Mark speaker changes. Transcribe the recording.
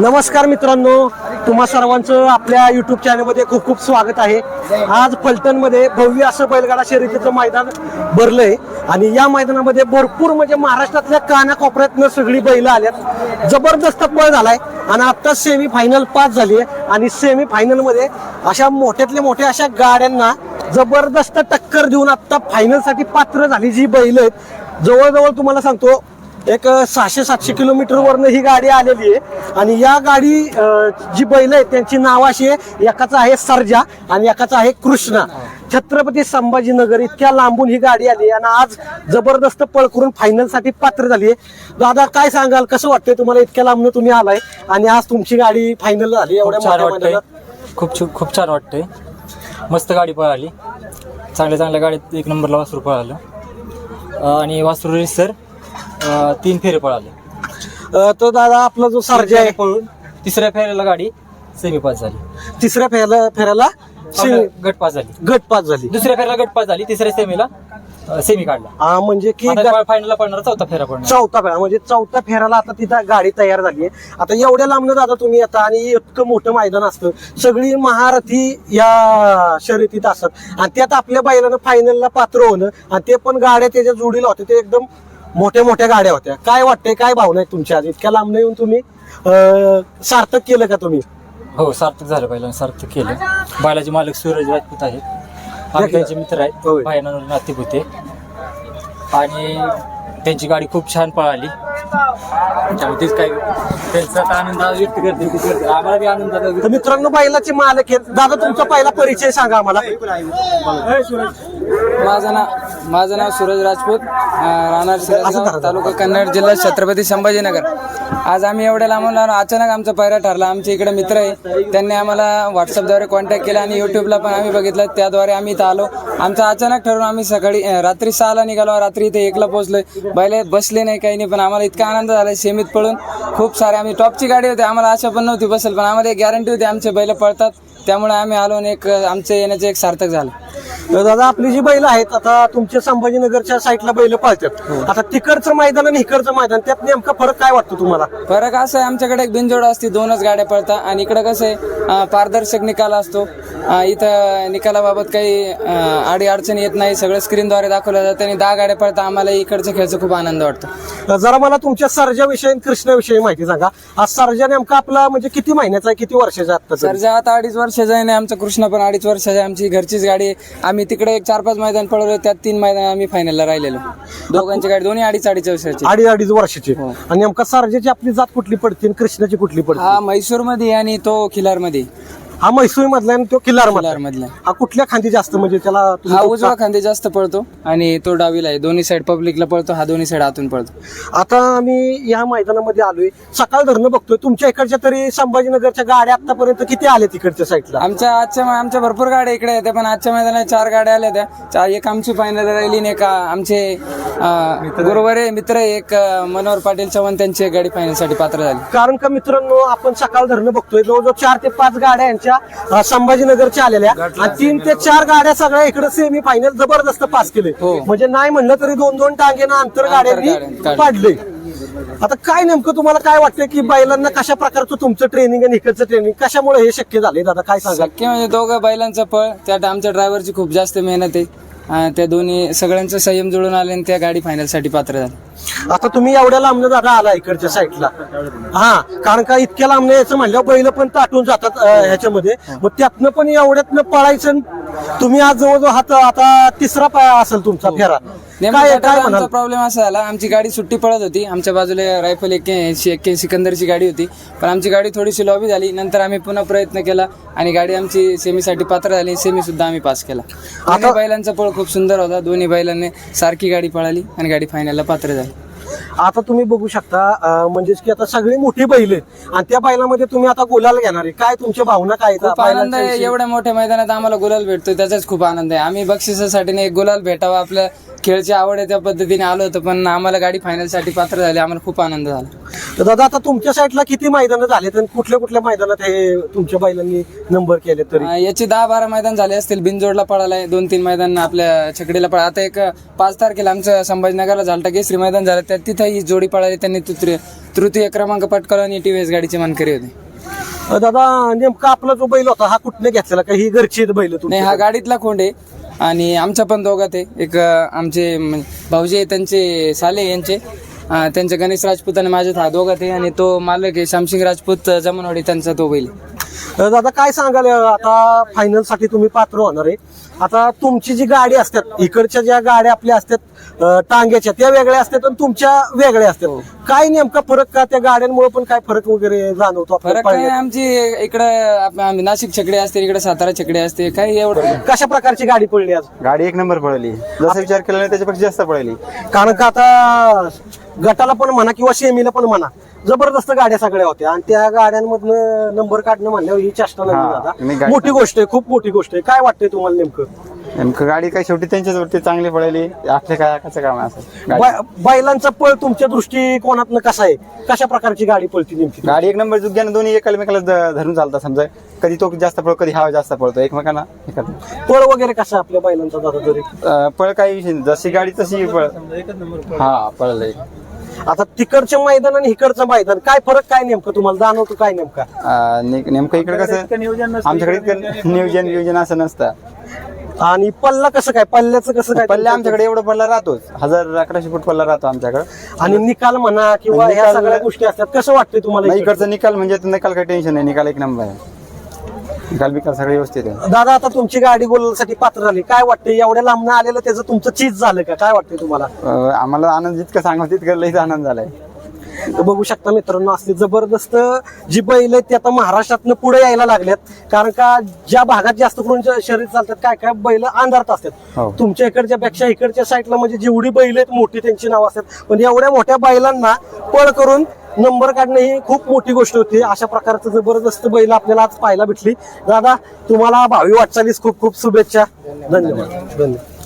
Speaker 1: नमस्कार मित्रांनो तुम्हा सर्वांचं आपल्या युट्यूब चॅनलमध्ये खूप खूप स्वागत आहे. आज फलटणमध्ये भव्य असं बैलगाडा शर्यतीचं मैदान भरलंय आणि या मैदानामध्ये भरपूर म्हणजे महाराष्ट्रातल्या कानाकोपऱ्यातनं सगळी बैल आल्यात. जबरदस्त पळ झालाय आणि आता सेमी फायनल पास झाली आहे आणि सेमी फायनलमध्ये अशा मोठ्यातल्या मोठ्या अशा गाड्यांना जबरदस्त टक्कर देऊन आता फायनलसाठी पात्र झाली जी बैल आहेत. जवळजवळ तुम्हाला सांगतो एक सहाशे सातशे किलोमीटर वरनं ही गाडी आलेली आहे. आणि या गाडी जी बैल आहेत त्यांची नाव अशी आहे एकाचं आहे सर्जा आणि एकाचं आहे कृष्णा. छत्रपती संभाजीनगर इतक्या लांबून ही गाडी आली आणि आज जबरदस्त पळ करून फायनलसाठी पात्र झाली आहे. दादा काय सांगाल? कसं वाटतंय तुम्हाला? इतक्या लांबनं तुम्ही आलाय आणि आज तुमची गाडी फायनल झाली एवढ्या.
Speaker 2: खूप खूप छान वाटतंय. मस्त गाडी पळाली. चांगल्या चांगल्या गाडीत एक नंबरला वासरू पळालं. आणि वासरू सर तीन फेरे पळाले.
Speaker 1: अं, तर दादा आपला जो सर्जा आहे
Speaker 2: पळून तिसऱ्या फेऱ्याला गाडी सेमी पास झाली.
Speaker 1: तिसऱ्या फेऱ्याला फेऱ्याला
Speaker 2: चौथ्या गट पास झाली.
Speaker 1: गट पास झाली.
Speaker 2: दुसऱ्या फेऱ्याला गट पास झाली तिसऱ्या सेमीला सेमी काढला.
Speaker 1: हा म्हणजे की गा-
Speaker 2: फायनलला पडणार चौथा फेरा पडणार
Speaker 1: चौथा फेरा म्हणजे चौथा फेराला आता तिथं गाडी तयार झाली आहे. आता एवढ्या लांबनं दादा तुम्ही आता आणि इतकं मोठं मैदान असतं. सगळी महारथी या शर्यतीत असतात. आणि त्यात आपल्या बैलानं फायनलला पात्र होणं आणि ते पण गाड्या त्याच्या जोडीला होत्या ते एकदम मोठ्या मोठ्या गाड्या होत्या. काय वाटतंय काय भावना आहेत तुमच्या आज? इतक्या लांबनं येऊन तुम्ही अं, सार्थक केलं का तुम्ही?
Speaker 2: हो सार्थक झालं पहिल्यांदा सार्थक केलं. बायलाचे मालक सूरज राजपूत आहेत. आम्ही त्यांचे मित्र आहेत. भायना नातिक होते आणि त्यांची गाडी खूप छान पळाली. त्यामुळे तेच काय त्यांचा आता आनंद आज व्यक्त करते ते करते. आम्हाला बी आनंद झाला.
Speaker 1: तर मित्रांनो बैलाचे मालक आहेत. दादा तुमचा पहिला परिचय सांगा आम्हाला.
Speaker 3: माझं नाव माझं नाव सूरज राजपूत राहणार. तालुका कन्नड जिल्हा छत्रपती संभाजीनगर. आज आम्ही एवढ्या लांबून आलो अचानक आमचा पैरा ठरला. आमचे इकडे मित्र आहे त्यांनी आम्हाला व्हॉट्सअपद्वारे कॉन्टॅक्ट केला आणि युट्यूबला पण आम्ही बघितलं. त्याद्वारे आम्ही इथं आलो. आमचं अचानक ठरवून आम्ही सकाळी रात्री सहाला निघालो. रात्री इथे एकला पोहोचलोय. बैल बसले नाही काही नाही पण आम्हाला इतका आनंद झाला सेमीत पळून. खूप सारे आम्ही टॉपची गाडी होती आम्हाला आशा पण नव्हती बसेल पण आम्हाला एक गॅरंटी होती आमचे बैल पळतात. त्यामुळे आम्ही आलो आणि एक आमचे येण्याचे एक सार्थक झालं.
Speaker 1: दादा आपली जी बैल आहेत आता तुमच्या संभाजीनगरच्या साईडला बैल पाळतात. आता तिकडचं मैदान आणि इकडचं मैदान त्यात नेमका फरक काय वाटतो तुम्हाला?
Speaker 3: फरक असं आहे आमच्याकडे एक बिनजोड असते दोनच गाड्या पळतात. आणि इकडे कसं आहे पारदर्शक निकाल असतो. इथं निकालाबाबत काही अडी अडचणी येत नाही सगळं स्क्रीनद्वारे दाखवलं जातं आणि दहा गाड्या पळतात आम्हाला इकडच्या खेळचा खूप आनंद वाटतो.
Speaker 1: जरा मला तुमच्या सर्जाविषयी कृष्णाविषयी माहिती सांगा. आज सर्जा नेमका आपला म्हणजे किती महिन्याचा आहे किती वर्षाचा आता
Speaker 3: सरजा आता अडीच वर्षाचा आहे आणि आमचा कृष्ण पण अडीच वर्षाचा आहे. आमची घरचीच गाडी आहे. आम्ही तिकडे एक चार पाच मैदान पळवले त्यात तीन मैदान आम्ही फायनलला राहिलेलो. दोघांची गाडी दोन्ही अडीच अडीच वर्षाची
Speaker 1: अडीच अडीच वर्षाची. आणि नेमका सर्जाची आपली जात कुठली पडते आणि कृष्णाची कुठली पडते?
Speaker 3: हा म्हैसूरमध्ये आणि तो खिलारमध्ये
Speaker 1: हा म्हैसूर मधला आणि तो किल्लार मधला
Speaker 3: मधला
Speaker 1: हा कुठल्या खांदी जास्त म्हणजे त्याला तुम्ही
Speaker 3: हा उजवा खांदे जास्त पळतो आणि तो डावीला आहे. दोन्ही साईड पब्लिकला पळतो हा दोन्ही साईड आतून पळतो.
Speaker 1: आता आम्ही या मैदानामध्ये आलोय. सकाळ धरणं बघतोय. तुमच्या इकडच्या तरी संभाजीनगरच्या गाड्या आतापर्यंत किती आल्या तिकडच्या साईडला
Speaker 3: आमच्या आजच्या आमच्या भरपूर गाड्या इकडे येत्या पण आजच्या मैदानात चार गाड्या आल्या त्या एक आमची फायनल राहिली आणि एक आमचे बरोबर आहे मित्र एक मनोहर पाटील चव्हाण त्यांची गाडी फायनलसाठी पात्र झाली.
Speaker 1: कारण का मित्रांनो आपण सकाळ धरणं बघतोय. जवळजवळ चार ते पाच गाड्या यांच्या अं, संभाजीनगरच्या आलेल्या. आणि तीन ते चार गाड्या सगळ्या इकडे सेमी फायनल जबरदस्त पास केले.
Speaker 3: हो.
Speaker 1: म्हणजे नाही म्हणलं तरी दोन दोन टांगेनं अंतर गाड्यांनी
Speaker 3: काढलं.
Speaker 1: पाडले. आता काय नेमकं तुम्हाला काय वाटतं की बैलांना कशा प्रकारचं तुमचं ट्रेनिंग आणि इकडचं ट्रेनिंग कशामुळे हे शक्य झाले दादा काय सांगाल?
Speaker 3: शक्य म्हणजे दोघं बैलांचा पळ त्यात आमच्या ड्रायव्हरची खूप जास्त मेहनत आहे. त्या दोन्ही सगळ्यांचं संयम जुळून आले आणि त्या गाडी फायनलसाठी पात्र झाली.
Speaker 1: आता तुम्ही एवढ्या लांबनं दादा आला इकडच्या साईडला हा कारण का इतक्या लांबनं यायचं म्हणल्यावर बैल पण ताटून जातात अं, ह्याच्यामध्ये. मग त्यातनं पण एवढ्यातनं पळायचं आणि तुम्ही आज जवळजवळ हात आता तिसरा पाय असेल तुमचा फेरा. काय काय म्हणाल?
Speaker 3: प्रॉब्लेम असा झाला आमची गाडी सुट्टी पळत होती. आमच्या बाजूला रायफल एक्क्याऐंशी एक्क्याऐंशी सिकंदरची गाडी होती. पण आमची गाडी थोडीशी लॉबी झाली. नंतर आम्ही पुन्हा प्रयत्न केला आणि गाडी आमची सेमीसाठी पात्र झाली. सेमी सुद्धा आम्ही पास केला. दोन्ही बैलांचा पळ खूप सुंदर होता. दोन्ही बैलांनी सारखी गाडी पळाली आणि गाडी फायनलला पात्र झाली.
Speaker 1: आता तुम्ही बघू शकता म्हणजेच की आता सगळी मोठी बैल आहेत. आणि त्या बैलामध्ये तुम्ही आता गुलाल घेणार आहे. काय तुमच्या भावना काय
Speaker 3: खूप आनंद आहे? एवढ्या मोठ्या मैदानात आम्हाला गुलाल भेटतो त्याचाच खूप आनंद आहे. आम्ही बक्षिसासाठी नाही एक गुलाल भेटावा आपल्या खेळची आवड आहे त्या पद्धतीने आलो होतो पण आम्हाला गाडी फायनलसाठी पात्र झाली आम्हाला खूप आनंद झाला.
Speaker 1: तर दादा आता तुमच्या साईडला किती मैदानं झाले तर कुठल्या कुठल्या मैदानात हे तुमच्या बैलांनी नंबर केले तरी?
Speaker 3: अं, याचे दहा बारा मैदान झाले असतील बिनजोडला पळालाय दोन तीन मैदान आपल्या छकडीला पळा आता एक अं, पाच तारखेला आमचं संभाजीनगरला झालता केसरी मैदान झालं त्या तिथं ही जोडी पळाली त्यांनी तृतीय तृतीय क्रमांक पटकावला आणि टीव्हीएस गाडीचे मानकरी होते.
Speaker 1: अ, दादा नेमका आपला जो बैल होता हा कुठने घेतलेला? का ही घरची बैल
Speaker 3: नाही हा गाडीतला खोंड आहे. आणि आमच्या पण दोघात आहे. एक आमचे भाऊजी आहे त्यांचे साले यांचे. त्यांचे गणेश राजपूत आणि माझ्यात हा दोघात आहे. आणि तो मालक आहे श्यामसिंग राजपूत जमनवाडी त्यांचा तो बैल आहे.
Speaker 1: दादा काय सांगाल आता फायनलसाठी तुम्ही पात्र होणार आहे. आता तुमची जी गाडी असतात इकडच्या ज्या गाड्या आपल्या असतात टांग्याच्या त्या वेगळ्या असतात आणि तुमच्या वेगळ्या
Speaker 3: हो.
Speaker 1: असतात काय नेमका फरक का त्या गाड्यांमुळे पण काय फरक वगैरे जाणवतो आपल्याला
Speaker 3: फरक काय? आमची इकडं नाशिक छकडे असते इकडे सातारा छकडे असते काही एवढं
Speaker 1: कशा प्रकारची गाडी पडली आज?
Speaker 4: गाडी एक नंबर पळली. जसा विचार केला नाही त्याच्यापेक्षा जास्त पळली.
Speaker 1: कारण का आता गटाला पण म्हणा किंवा सेमीला पण म्हणा. जबरदस्त गाड्या सगळ्या होत्या. आणि त्या गाड्यांमधनं नंबर काढणं म्हणल्यावर ही चेष्टा नाही दादा मोठी गोष्ट आहे खूप मोठी गोष्ट आहे. काय वाटतंय तुम्हाला नेमकं?
Speaker 4: नेमकं गाडी काय शेवटी त्यांच्यावरती चांगली पळली? आपल्या काय कसं काम असं?
Speaker 1: बैलांचा पळ तुमच्या दृष्टिकोनातनं कसा आहे? कशा प्रकारची गाडी पळती नेमकी?
Speaker 4: गाडी एक नंबर जुग्यानं दोन्ही एकमेकाला धरून चालतात समजा. कधी तो जास्त पळतो कधी हा जास्त पळतो एकमेकांना.
Speaker 1: पळ वगैरे कसा आहे आपल्या बैलांचा दादा तरी
Speaker 4: पळ काही विषय नाही. जशी गाडी तशी पळ. हा पळलंय.
Speaker 1: आता तिकडचं मैदान आणि इकडचं मैदान काय फरक काय नेमकं तुम्हाला? जाणवतो काय नेमका?
Speaker 4: अं, ने- नेमकं इकडे कसं? आमच्याकडे इतकं नियोजन नियोजन असं नसतं.
Speaker 1: आणि पल्ला कसं काय? पल्ल्याचं कसं काय
Speaker 4: पल्ले आमच्याकडे एवढं पल्ला राहतोच. हजार अकराशे फूट पल्ला राहतो आमच्याकडे.
Speaker 1: आणि निकाल म्हणा किंवा ह्या
Speaker 4: निकाल-
Speaker 1: सगळ्या गोष्टी असतात कसं वाटतंय तुम्हाला इकडचं?
Speaker 4: इकडचा निकाल म्हणजे निकाल काही टेन्शन नाही निकाल एक नंबर आहे. निकाल बिकाल सगळे व्यवस्थित आहे.
Speaker 1: दादा आता तुमची गाडी गोलसाठी पात्र झाली. काय वाटतंय? एवढ्या लांबनं आलेलं त्याचं तुमचं चीज झालं का? काय वाटतंय तुम्हाला?
Speaker 4: अं, आम्हाला आनंद जितकं सांगावं तितकं लईच आनंद झालाय.
Speaker 1: तर बघू शकता मित्रांनो असली जबरदस्त जी बैल आहेत ती आता महाराष्ट्रातनं पुढे यायला लागल्यात. कारण का ज्या भागात जास्त करून शरीर चालतात काय काय बैल अंधारत असतात.
Speaker 4: हो.
Speaker 1: तुमच्या इकडच्या पेक्षा इकडच्या साईडला म्हणजे जेवढी बैल आहेत मोठी त्यांची नाव असतात. पण एवढ्या मोठ्या बैलांना पळ करून नंबर काढणं ही खूप मोठी गोष्ट होती. अशा प्रकारचं जबरदस्त बैल आपल्याला आज पाहायला भेटली. दादा तुम्हाला भावी वाटचालीस खूप खूप शुभेच्छा. धन्यवाद. धन्यवाद.